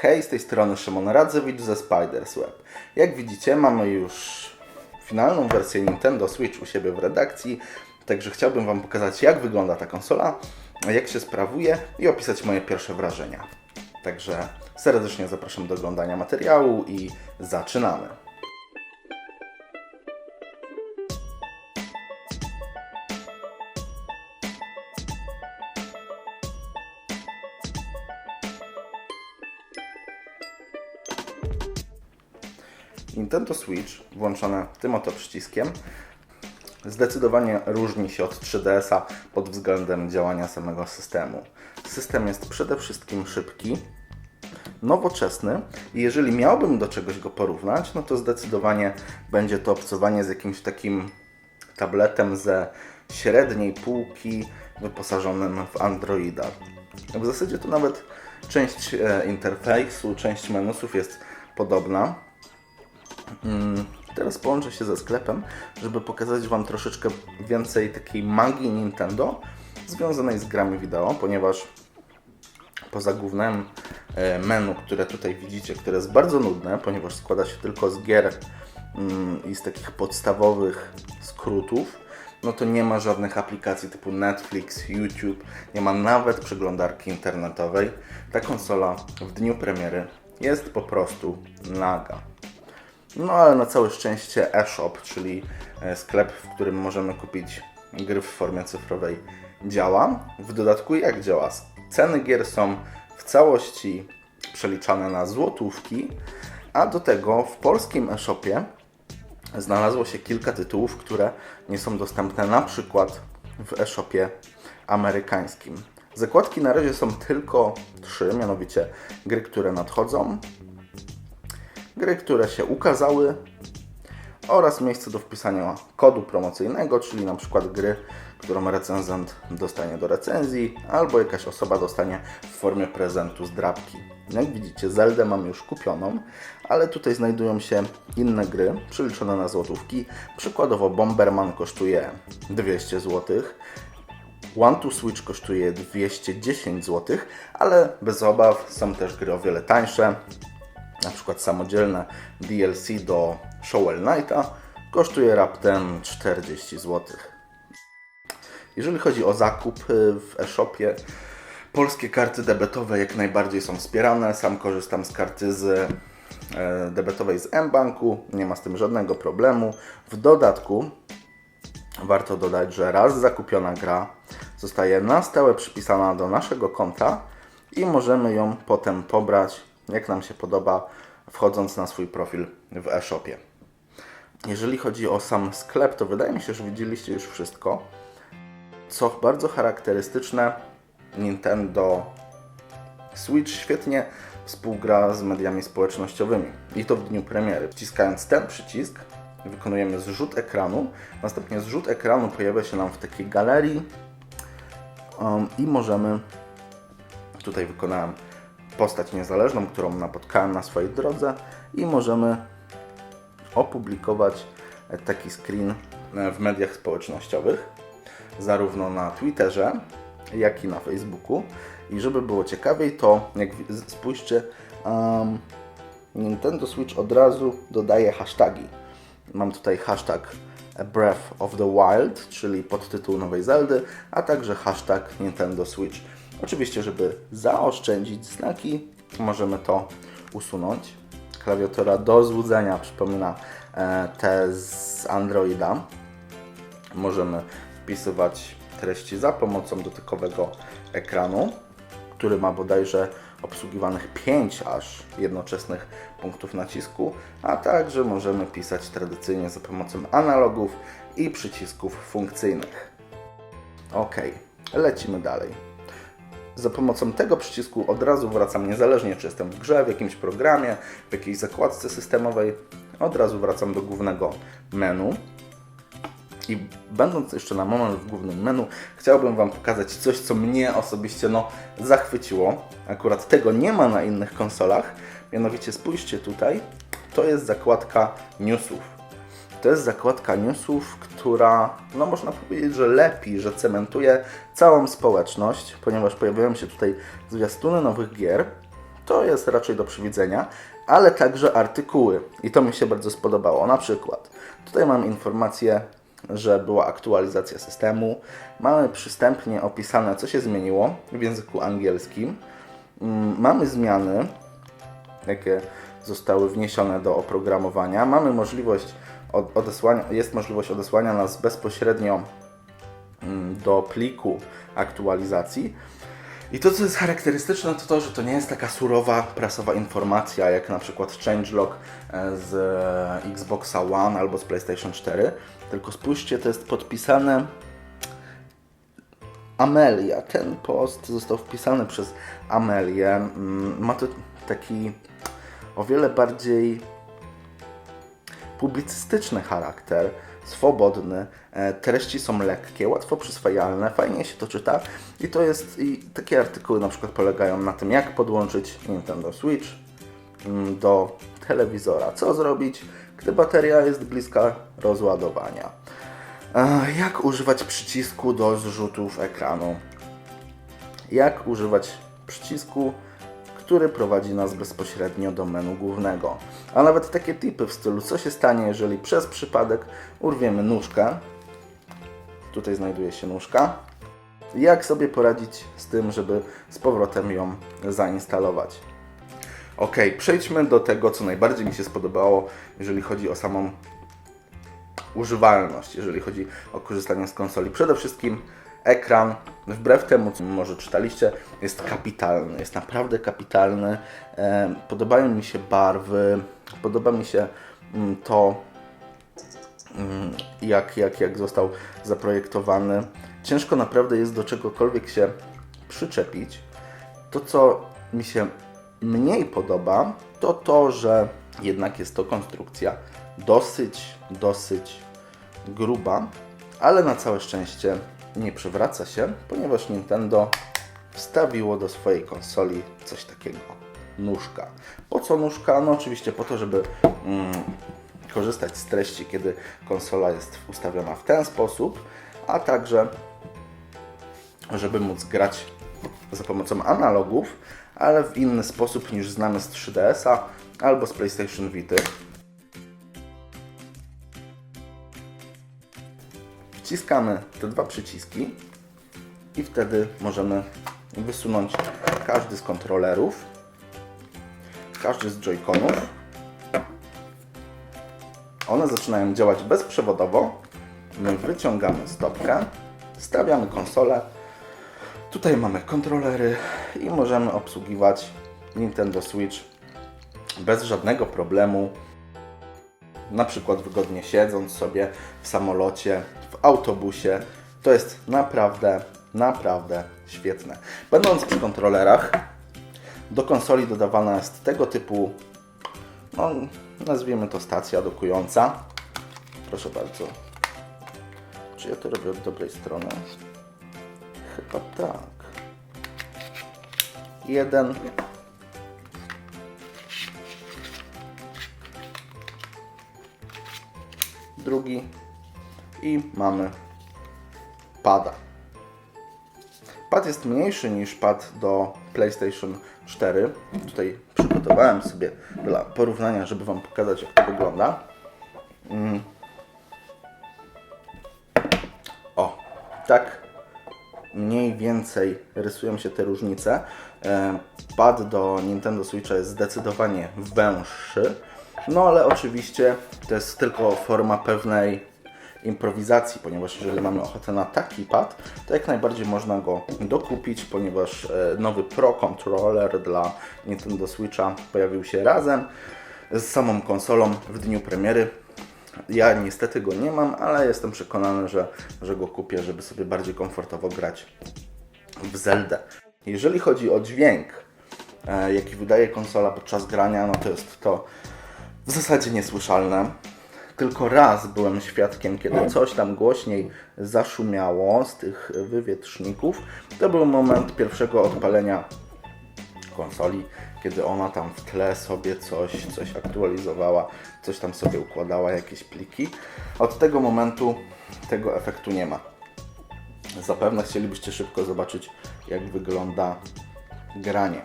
Hej, z tej strony Szymon Radzewicz ze Spiders Web. Jak widzicie, mamy już finalną wersję Nintendo Switch u siebie w redakcji, także chciałbym Wam pokazać, jak wygląda ta konsola, jak się sprawuje i opisać moje pierwsze wrażenia. Także serdecznie zapraszam do oglądania materiału i zaczynamy. Nintendo Switch, włączone tym oto przyciskiem, zdecydowanie różni się od 3DS-a pod względem działania samego systemu. System jest przede wszystkim szybki, nowoczesny i jeżeli miałbym do czegoś go porównać, no to zdecydowanie będzie to obcowanie z jakimś takim tabletem ze średniej półki wyposażonym w Androida. W zasadzie to nawet część e, interfejsu, część menusów jest podobna. Mm, Teraz połączę się ze sklepem, żeby pokazać Wam troszeczkę więcej takiej magii Nintendo związanej z grami wideo, ponieważ poza głównym e, menu, które tutaj widzicie, które jest bardzo nudne, ponieważ składa się tylko z gier mm, i z takich podstawowych skrótów, no to nie ma żadnych aplikacji typu Netflix, YouTube, nie ma nawet przeglądarki internetowej. Ta konsola w dniu premiery jest po prostu naga. No ale na całe szczęście eShop, czyli e, sklep, w którym możemy kupić gry w formie cyfrowej, działa. W dodatku jak działa? Ceny gier są w całości przeliczane na złotówki, a do tego w polskim eShopie znalazło się kilka tytułów, które nie są dostępne na przykład w eShopie amerykańskim. Zakładki na razie są tylko trzy, mianowicie gry, które nadchodzą, gry, które się ukazały oraz miejsce do wpisania kodu promocyjnego, czyli na przykład gry, którą recenzent dostanie do recenzji, albo jakaś osoba dostanie w formie prezentu z drapki. Jak widzicie, Zeldę mam już kupioną, ale tutaj znajdują się inne gry przeliczone na złotówki. Przykładowo Bomberman kosztuje 200 zł, One to Switch kosztuje 210 zł, ale bez obaw są też gry o wiele tańsze, na przykład samodzielne DLC do Shovel Knighta kosztuje raptem 40 zł. Jeżeli chodzi o zakup y, w e-shopie, polskie karty debetowe jak najbardziej są wspierane. Sam korzystam z karty z e, debetowej z mBanku, nie ma z tym żadnego problemu. W dodatku warto dodać, że raz zakupiona gra zostaje na stałe przypisana do naszego konta i możemy ją potem pobrać jak nam się podoba, wchodząc na swój profil w e-shopie. Jeżeli chodzi o sam sklep, to wydaje mi się, że widzieliście już wszystko. Co bardzo charakterystyczne, Nintendo Switch świetnie współgra z mediami społecznościowymi i to w dniu premiery. Wciskając ten przycisk, wykonujemy zrzut ekranu. Następnie zrzut ekranu pojawia się nam w takiej galerii um, i możemy, tutaj wykonałem postać niezależną, którą napotkałem na swojej drodze i możemy opublikować taki screen w mediach społecznościowych, zarówno na Twitterze, jak i na Facebooku. I żeby było ciekawiej, to jak spójrzcie, um, Nintendo Switch od razu dodaje hasztagi. Mam tutaj hashtag Breath of the Wild, czyli podtytuł nowej Zeldy, a także hashtag Nintendo Switch. Oczywiście, żeby zaoszczędzić znaki, możemy to usunąć. Klawiatura do złudzenia przypomina e, te z Androida. Możemy wpisywać treści za pomocą dotykowego ekranu, który ma bodajże obsługiwanych 5 aż jednoczesnych punktów nacisku, a także możemy pisać tradycyjnie za pomocą analogów i przycisków funkcyjnych. Ok, lecimy dalej za pomocą tego przycisku od razu wracam, niezależnie czy jestem w grze, w jakimś programie, w jakiejś zakładce systemowej, od razu wracam do głównego menu. I będąc jeszcze na moment w głównym menu, chciałbym Wam pokazać coś, co mnie osobiście no, zachwyciło. Akurat tego nie ma na innych konsolach. Mianowicie spójrzcie tutaj, to jest zakładka newsów. To jest zakładka newsów, która, no można powiedzieć, że lepi, że cementuje całą społeczność, ponieważ pojawiają się tutaj zwiastuny nowych gier, to jest raczej do przewidzenia, ale także artykuły i to mi się bardzo spodobało. Na przykład tutaj mam informację, że była aktualizacja systemu, mamy przystępnie opisane, co się zmieniło w języku angielskim, Mm, mamy zmiany, jakie zostały wniesione do oprogramowania. Mamy możliwość od- odesłania, jest możliwość odesłania nas bezpośrednio mm, do pliku aktualizacji. I to, co jest charakterystyczne, to to, że to nie jest taka surowa, prasowa informacja, jak na przykład changelog e, z e, Xboxa One albo z PlayStation 4. Tylko spójrzcie, to jest podpisane Amelia. Ten post został wpisany przez Amelię. Mm, Ma to taki o wiele bardziej publicystyczny charakter, swobodny, e, treści są lekkie, łatwo przyswajalne, fajnie się to czyta i to jest, i takie artykuły na przykład polegają na tym, jak podłączyć Nintendo Switch mm, do telewizora, co zrobić, gdy bateria jest bliska rozładowania, E, jak używać przycisku do zrzutów ekranu, jak używać przycisku, który prowadzi nas bezpośrednio do menu głównego. A nawet takie tipy w stylu, co się stanie, jeżeli przez przypadek urwiemy nóżkę. Tutaj znajduje się nóżka. Jak sobie poradzić z tym, żeby z powrotem ją zainstalować. Ok, przejdźmy do tego, co najbardziej mi się spodobało, jeżeli chodzi o samą używalność, jeżeli chodzi o korzystanie z konsoli. Przede wszystkim ekran, wbrew temu, co może czytaliście, jest kapitalny, jest naprawdę kapitalny. Podobają mi się barwy, podoba mi się mm, to, mm, jak, jak, jak został zaprojektowany. Ciężko naprawdę jest do czegokolwiek się przyczepić. To, co mi się mniej podoba, to to, że jednak jest to konstrukcja dosyć, dosyć gruba, ale na całe szczęście nie przewraca się, ponieważ Nintendo wstawiło do swojej konsoli coś takiego. Nóżka. Po co nóżka? No oczywiście po to, żeby mm, korzystać z treści, kiedy konsola jest ustawiona w ten sposób, a także żeby móc grać za pomocą analogów, ale w inny sposób niż znamy z 3DS-a albo z PlayStation Vita. Wciskamy te dwa przyciski i wtedy możemy wysunąć każdy z kontrolerów, każdy z joyconów. One zaczynają działać bezprzewodowo. My wyciągamy stopkę, stawiamy konsolę. Tutaj mamy kontrolery i możemy obsługiwać Nintendo Switch bez żadnego problemu. Na przykład wygodnie siedząc sobie w samolocie, w autobusie. To jest naprawdę, naprawdę świetne. Będąc przy kontrolerach, do konsoli dodawana jest tego typu, no, nazwijmy to stacja dokująca. Proszę bardzo. Czy ja to robię od dobrej strony? Chyba tak. Jeden. Drugi. I mamy pada. Pad jest mniejszy niż pad do PlayStation 4. Tutaj przygotowałem sobie dla porównania, żeby Wam pokazać, jak to wygląda. Mm. O, tak mniej więcej rysują się te różnice. E, Pad do Nintendo Switcha jest zdecydowanie węższy, no ale oczywiście to jest tylko forma pewnej improwizacji, ponieważ jeżeli mamy ochotę na taki pad, to jak najbardziej można go dokupić, ponieważ e, nowy Pro Controller dla Nintendo Switcha pojawił się razem z samą konsolą w dniu premiery. Ja niestety go nie mam, ale jestem przekonany, że, że go kupię, żeby sobie bardziej komfortowo grać w Zeldę. Jeżeli chodzi o dźwięk, e, jaki wydaje konsola podczas grania, no to jest to w zasadzie niesłyszalne. Tylko raz byłem świadkiem, kiedy coś tam głośniej zaszumiało z tych wywietrzników. To był moment pierwszego odpalenia konsoli, kiedy ona tam w tle sobie coś, coś aktualizowała, coś tam sobie układała, jakieś pliki. Od tego momentu tego efektu nie ma. Zapewne chcielibyście szybko zobaczyć, jak wygląda granie.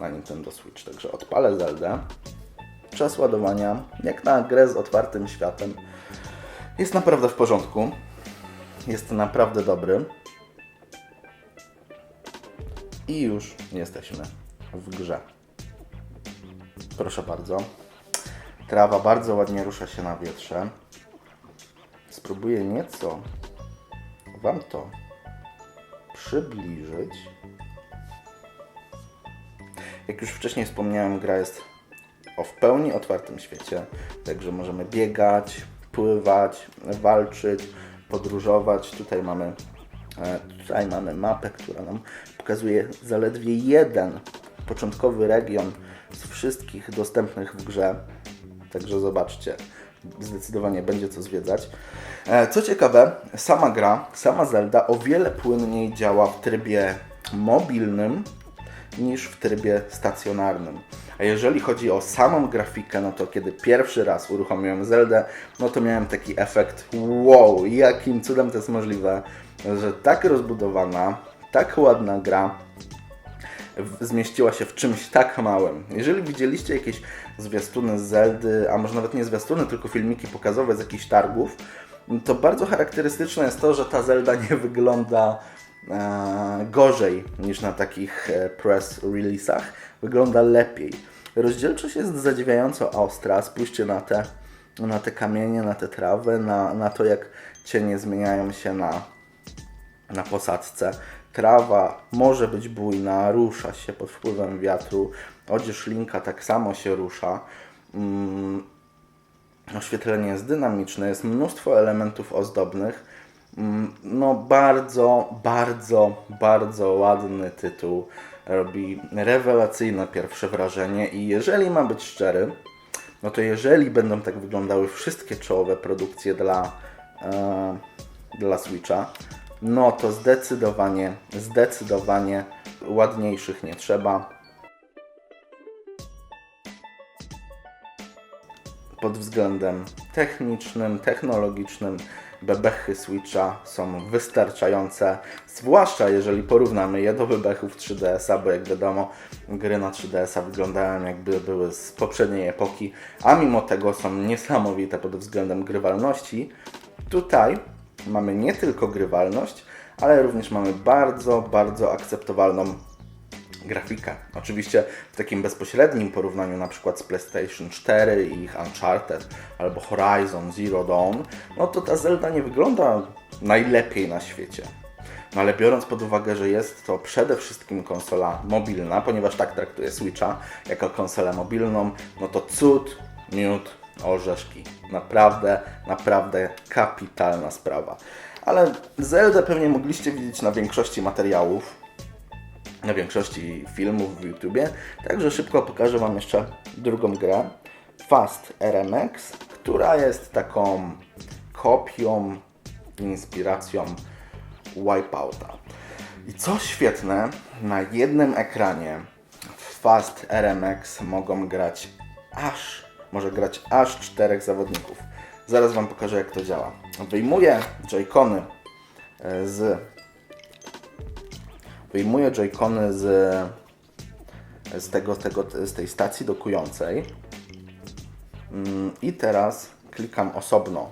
na Nintendo Switch. Także odpalę Zeldę. Czas ładowania, jak na grę z otwartym światem, jest naprawdę w porządku. Jest naprawdę dobry. I już jesteśmy w grze. Proszę bardzo. Trawa bardzo ładnie rusza się na wietrze. Spróbuję nieco Wam to przybliżyć. Jak już wcześniej wspomniałem, gra jest o w pełni otwartym świecie, także możemy biegać, pływać, walczyć, podróżować. Tutaj mamy, e, tutaj mamy mapę, która nam pokazuje zaledwie jeden początkowy region z wszystkich dostępnych w grze. Także zobaczcie, zdecydowanie będzie co zwiedzać. E, Co ciekawe, sama gra, sama Zelda o wiele płynniej działa w trybie mobilnym niż w trybie stacjonarnym. A jeżeli chodzi o samą grafikę, no to kiedy pierwszy raz uruchomiłem Zeldę, no to miałem taki efekt wow, jakim cudem to jest możliwe, że tak rozbudowana, tak ładna gra zmieściła się w czymś tak małym. Jeżeli widzieliście jakieś zwiastuny z Zeldy, a może nawet nie zwiastuny, tylko filmiki pokazowe z jakichś targów, to bardzo charakterystyczne jest to, że ta Zelda nie wygląda gorzej niż na takich e, press release'ach. Wygląda lepiej. Rozdzielczość jest zadziwiająco ostra. Spójrzcie na te, na te kamienie, na te trawy, na, na to jak cienie zmieniają się na, na posadzce. Trawa może być bujna, rusza się pod wpływem wiatru. Odzież linka tak samo się rusza. Mm, Oświetlenie jest dynamiczne, jest mnóstwo elementów ozdobnych. Mm, No, bardzo, bardzo, bardzo ładny tytuł. Robi rewelacyjne pierwsze wrażenie i jeżeli mam być szczery, no to jeżeli będą tak wyglądały wszystkie czołowe produkcje dla, e, dla Switcha, no to zdecydowanie, zdecydowanie ładniejszych nie trzeba. pod względem technicznym, technologicznym bebechy Switcha są wystarczające, zwłaszcza jeżeli porównamy je do bebechów 3DS-a, bo jak wiadomo gry na 3DS-a wyglądają jakby były z poprzedniej epoki, a mimo tego są niesamowite pod względem grywalności. Tutaj mamy nie tylko grywalność, ale również mamy bardzo, bardzo akceptowalną grafikę. Oczywiście w takim bezpośrednim porównaniu na przykład z PlayStation 4 i ich Uncharted albo Horizon Zero Dawn, no to ta Zelda nie wygląda najlepiej na świecie. No ale biorąc pod uwagę, że jest to przede wszystkim konsola mobilna, ponieważ tak traktuję Switcha jako konsolę mobilną, no to cud, miód, orzeszki. Naprawdę, naprawdę kapitalna sprawa. Ale Zeldę pewnie mogliście widzieć na większości materiałów, na większości filmów w YouTubie. Także szybko pokażę Wam jeszcze drugą grę. Fast RMX, która jest taką kopią, inspiracją Wipeouta. I co świetne, na jednym ekranie w Fast RMX mogą grać aż, może grać aż czterech zawodników. Zaraz Wam pokażę jak to działa. Wyjmuję joycony e, z wyjmuję joycony z, z, tego, tego, z tej stacji dokującej. Mm, i teraz klikam osobno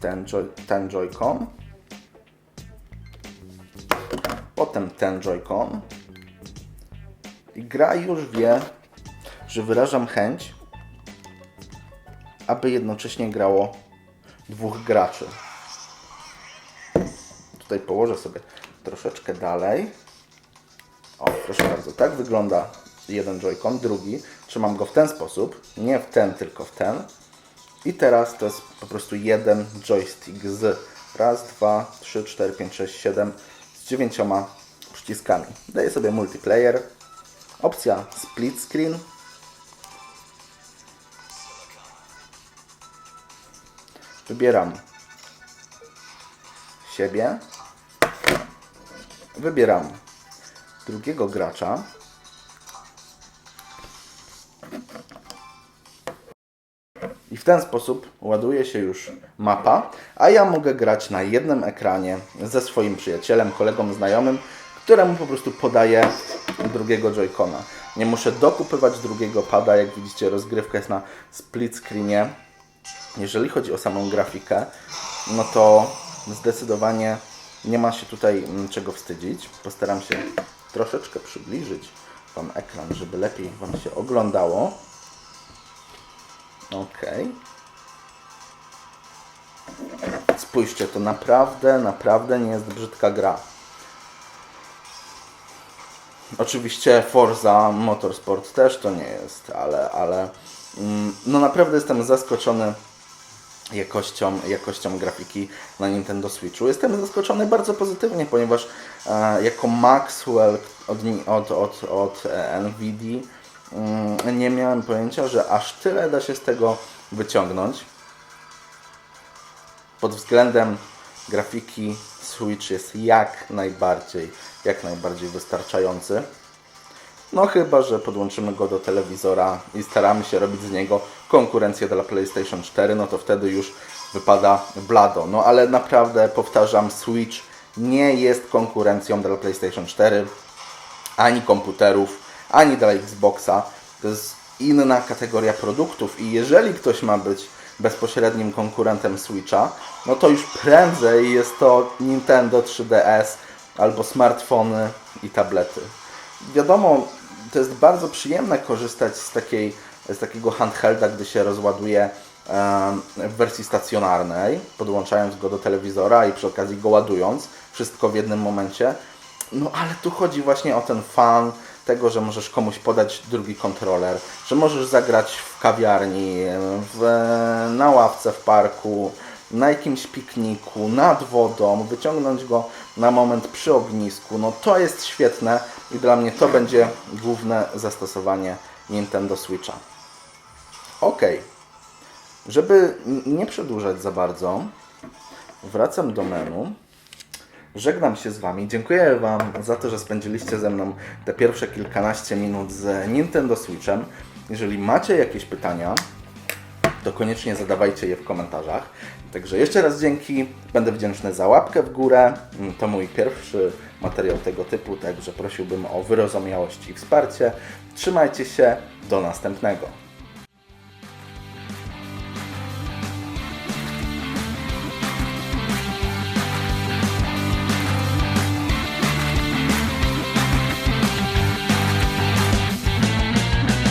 ten, joy, ten joycon. Potem ten joycon. I gra już wie, że wyrażam chęć aby jednocześnie grało dwóch graczy. Tutaj położę sobie troszeczkę dalej. O, proszę bardzo, tak wygląda jeden joycon, drugi. Trzymam go w ten sposób, nie w ten, tylko w ten. I teraz to jest po prostu jeden joystick z raz, dwa, trzy, cztery, pięć, sześć, siedem z dziewięcioma przyciskami. Daję sobie multiplayer, opcja split screen. Wybieram siebie. Wybieram drugiego gracza. I w ten sposób ładuje się już mapa, a ja mogę grać na jednym ekranie ze swoim przyjacielem, kolegą, znajomym, któremu po prostu podaję drugiego joycona. Nie muszę dokupywać drugiego pada, jak widzicie rozgrywka jest na split screenie. Jeżeli chodzi o samą grafikę, no to zdecydowanie nie ma się tutaj mm, czego wstydzić. Postaram się troszeczkę przybliżyć Wam ekran, żeby lepiej Wam się oglądało. Ok. Spójrzcie, to naprawdę, naprawdę nie jest brzydka gra. Oczywiście Forza Motorsport też to nie jest, ale, ale mm, no naprawdę jestem zaskoczony jakością, jakością grafiki na Nintendo Switchu. Jestem zaskoczony bardzo pozytywnie, ponieważ e, jako Maxwell od, od, od, od e, NVIDIA mm, nie miałem pojęcia, że aż tyle da się z tego wyciągnąć. Pod względem grafiki Switch jest jak najbardziej, jak najbardziej wystarczający. No chyba, że podłączymy go do telewizora i staramy się robić z niego konkurencję dla PlayStation 4, no to wtedy już wypada blado. No ale naprawdę powtarzam, Switch nie jest konkurencją dla PlayStation 4, ani komputerów, ani dla Xboxa. To jest inna kategoria produktów i jeżeli ktoś ma być bezpośrednim konkurentem Switcha, no to już prędzej jest to Nintendo 3DS albo smartfony i tablety. Wiadomo, to jest bardzo przyjemne korzystać z, takiej, z takiego handhelda, gdy się rozładuje w wersji stacjonarnej, podłączając go do telewizora i przy okazji go ładując, wszystko w jednym momencie. No ale tu chodzi właśnie o ten fan tego, że możesz komuś podać drugi kontroler, że możesz zagrać w kawiarni, w, na ławce w parku, na jakimś pikniku, nad wodą, wyciągnąć go na moment przy ognisku. No to jest świetne i dla mnie to będzie główne zastosowanie Nintendo Switcha. Ok. Żeby nie przedłużać za bardzo, wracam do menu. Żegnam się z Wami. Dziękuję Wam za to, że spędziliście ze mną te pierwsze kilkanaście minut z Nintendo Switchem. Jeżeli macie jakieś pytania, to koniecznie zadawajcie je w komentarzach. Także jeszcze raz dzięki. Będę wdzięczny za łapkę w górę. Mm, To mój pierwszy materiał tego typu, także prosiłbym o wyrozumiałość i wsparcie. Trzymajcie się. Do następnego.